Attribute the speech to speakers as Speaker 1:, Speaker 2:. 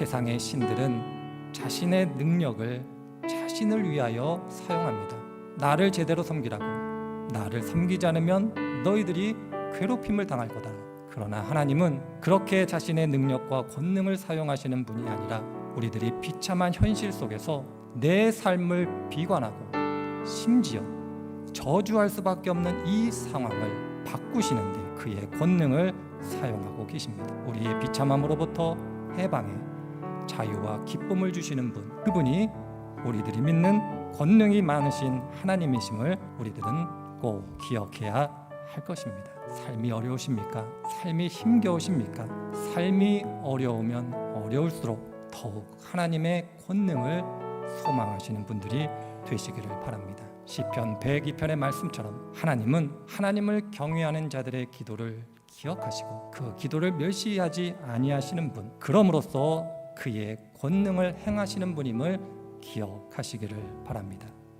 Speaker 1: 세상의 신들은 자신의 능력을 자신을 위하여 사용합니다. 나를 제대로 섬기라고. 나를 섬기지 않으면 너희들이 괴롭힘을 당할 거다. 그러나 하나님은 그렇게 자신의 능력과 권능을 사용하시는 분이 아니라 우리들이 비참한 현실 속에서 내 삶을 비관하고 심지어 저주할 수밖에 없는 이 상황을 바꾸시는데 그의 권능을 사용하고 계십니다. 우리의 비참함으로부터 해방해 자유와 기쁨을 주시는 분 그분이 우리들이 믿는 권능이 많으신 하나님이심을 우리들은 꼭 기억해야 할 것입니다. 삶이 어려우십니까? 삶이 힘겨우십니까? 삶이 어려우면 어려울수록 더욱 하나님의 권능을 소망하시는 분들이 되시기를 바랍니다. 시편 102편의 말씀처럼 하나님은 하나님을 경외하는 자들의 기도를 기억하시고 그 기도를 멸시하지 아니하시는 분 그럼으로써 그의 권능을 행하시는 분임을 기억하시기를 바랍니다.